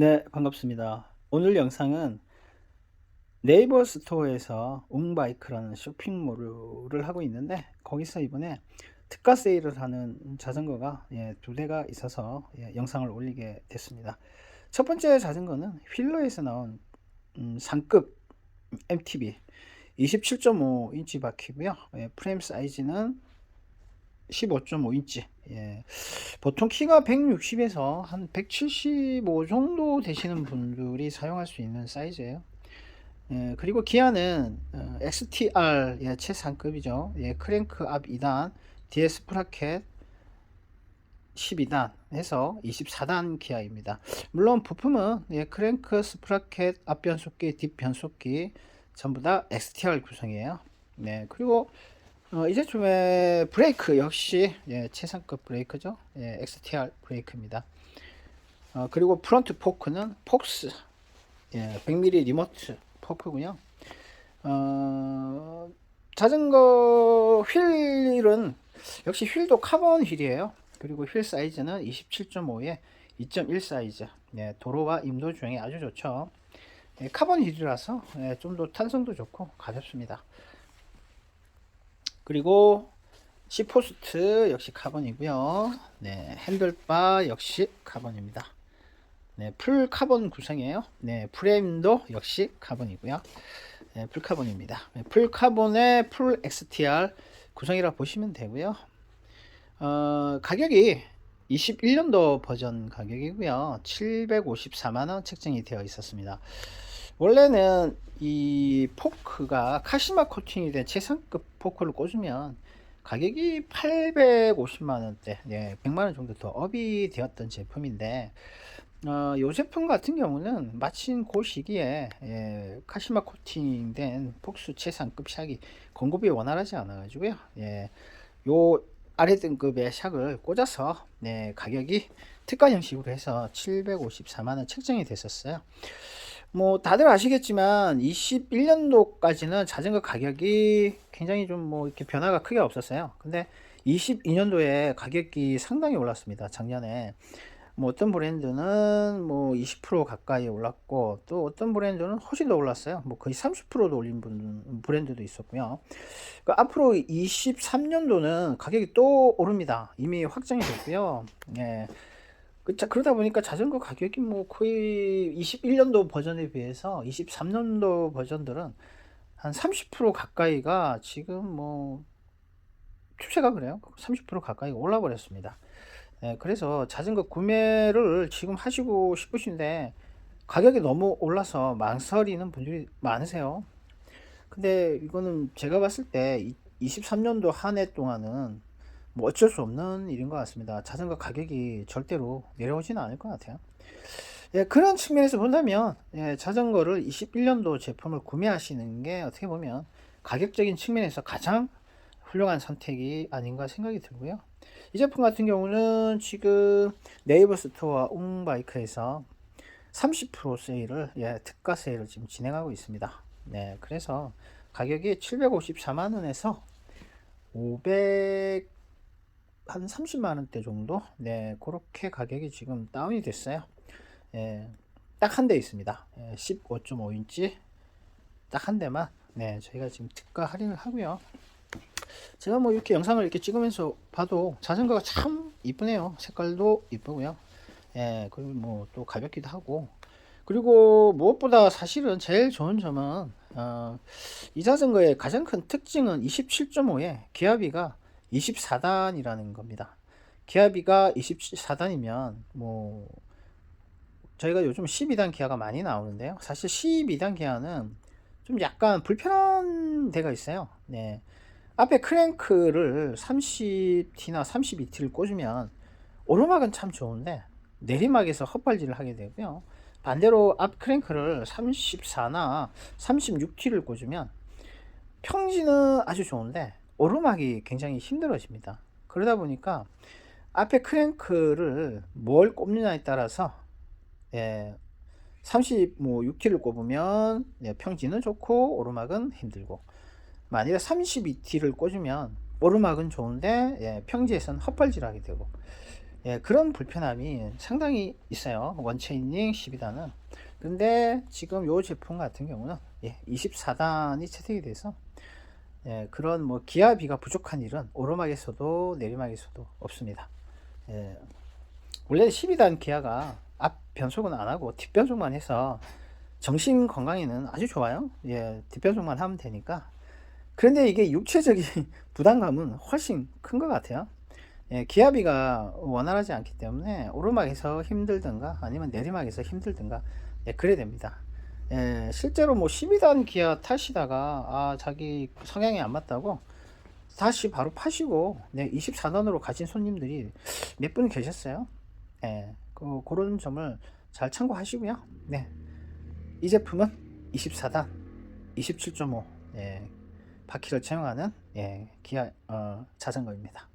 네, 반갑습니다. 오늘 영상은 네이버 스토어에서 웅바이크라는 쇼핑몰을 하고 있는데 거기서 이번에 특가 세일을 하는 자전거가 예, 두 대가 있어서 예, 영상을 올리게 됐습니다. 첫 번째 자전거는 휠러에서 나온 음, 상급 MTB 27.5인치 바퀴고요. 예, 프레임 사이즈는 15.5인치. 예. 보통 키가 160에서 한 175 정도 되시는 분들이 사용할 수 있는 사이즈예요. 예, 그리고 기아는 어, XTR 예, 최상급이죠. 예, 크랭크 앞 2단, 뒤에 스프라켓 12단 해서 24단 기아입니다. 물론 부품은 예, 크랭크, 스프라켓, 앞 변속기, 뒷 변속기 전부 다 XTR 구성이에요. 네, 그리고 어, 이 제품의 브레이크 역시 예, 최상급 브레이크죠. 예, XTR 브레이크입니다. 어, 그리고 프론트 포크는 폭스 예, 100mm 리모트 포크고요. 어, 자전거 휠은 역시 휠도 카본 휠이에요. 그리고 휠 사이즈는 27.5에 2.1 사이즈. 예, 도로와 임도 주행에 아주 좋죠. 예, 카본 휠이라서 예, 좀 더 탄성도 좋고 가볍습니다. 그리고 시포스트 역시 카본이고요. 네, 핸들바 역시 카본입니다. 네, 풀 카본 구성이에요. 네, 프레임도 역시 카본이고요. 네, 풀 카본입니다. 네, 풀 카본의 풀 XTR 구성이라 보시면 되고요. 어, 가격이 21년도 버전 가격이고요. 754만 원 책정이 되어 있었습니다. 원래는 이 포크가 카시마 코팅이 된 최상급 포크를 꽂으면 가격이 850만 원대, 예, 100만 원 정도 더 업이 되었던 제품인데, 어, 이 제품 같은 경우는 마침 그 시기에 예, 카시마 코팅된 폭스 최상급 샥이 공급이 원활하지 않아가지고요. 예, 요 아래 등급의 샥을 꽂아서 네, 가격이 특가 형식으로 해서 754만 원 책정이 됐었어요. 뭐 다들 아시겠지만 21년도까지는 자전거 가격이 굉장히 좀 뭐 이렇게 변화가 크게 없었어요. 근데 22년도에 가격이 상당히 올랐습니다. 작년에 뭐 어떤 브랜드는 뭐 20% 가까이 올랐고 또 어떤 브랜드는 훨씬 더 올랐어요. 뭐 거의 30%도 올린 분, 브랜드도 있었고요. 그러니까 앞으로 23년도는 가격이 또 오릅니다. 이미 확정이 됐고요. 예. 그 그러다 보니까 자전거 가격이 뭐 거의 21년도 버전에 비해서 23년도 버전들은 한 30% 가까이가 지금 뭐 추세가 그래요. 30% 가까이 올라 버렸습니다. 예, 그래서 자전거 구매를 지금 하시고 싶으신데 가격이 너무 올라서 망설이는 분들이 많으세요. 근데 이거는 제가 봤을 때 23년도 한 해 동안은 뭐 어쩔 수 없는 일인 것 같습니다. 자전거 가격이 절대로 내려오지는 않을 것 같아요. 예, 그런 측면에서 본다면 예, 자전거를 21년도 제품을 구매하시는 게 어떻게 보면 가격적인 측면에서 가장 훌륭한 선택이 아닌가 생각이 들고요. 이 제품 같은 경우는 지금 네이버 스토어와 웅바이크에서 30% 세일을 예, 특가 세일을 지금 진행하고 있습니다. 네, 그래서 가격이 754만 원에서 500 한 30만 원대 정도? 네 그렇게 가격이 지금 다운이 됐어요. 예, 딱 한 대 있습니다. 예, 15.5인치 딱 한 대만. 네 저희가 지금 특가 할인을 하고요. 제가 뭐 이렇게 영상을 이렇게 찍으면서 봐도 자전거가 참 이쁘네요. 색깔도 이쁘고요. 예 그리고 뭐 또 가볍기도 하고. 그리고 무엇보다 사실은 제일 좋은 점은 어, 이 자전거의 가장 큰 특징은 27.5에 기압비가 24단이라는 겁니다. 기압비가 24단이면 뭐 저희가 요즘 12단 기아가 많이 나오는데요. 사실 12단 기아는 좀 약간 불편한 데가 있어요. 네. 앞에 크랭크를 30T나 32T를 꽂으면 오르막은 참 좋은데 내리막에서 헛발질을 하게 되고요. 반대로 앞 크랭크를 34나 36T를 꽂으면 평지는 아주 좋은데 오르막이 굉장히 힘들어집니다. 그러다 보니까 앞에 크랭크를 뭘 꼽느냐에 따라서 예, 36T를 꼽으면 예, 평지는 좋고 오르막은 힘들고 만일에 32T를 꽂으면 오르막은 좋은데 예, 평지에서는 헛발질하게 되고 예, 그런 불편함이 상당히 있어요. 원체이닝 12단은. 근데 지금 요 제품 같은 경우는 예, 24단이 채택이 돼서 예, 그런 뭐 기압비가 부족한 일은 오르막에서도 내리막에서도 없습니다. 예, 원래 12단 기아가 앞 변속은 안 하고 뒷 변속만 해서 정신 건강에는 아주 좋아요. 예, 뒷 변속만 하면 되니까. 그런데 이게 육체적인 부담감은 훨씬 큰 것 같아요. 예, 기압비가 원활하지 않기 때문에 오르막에서 힘들든가 아니면 내리막에서 힘들든가 예, 그래 됩니다. 예, 실제로 뭐 12단 기아 타시다가 아 자기 성향이 안 맞다고 다시 바로 파시고 네, 24단으로 가신 손님들이 몇 분 계셨어요. 예, 그, 그런 점을 잘 참고하시고요. 네, 이 제품은 24단 27.5 예, 바퀴를 채용하는 예, 기아 어, 자전거입니다.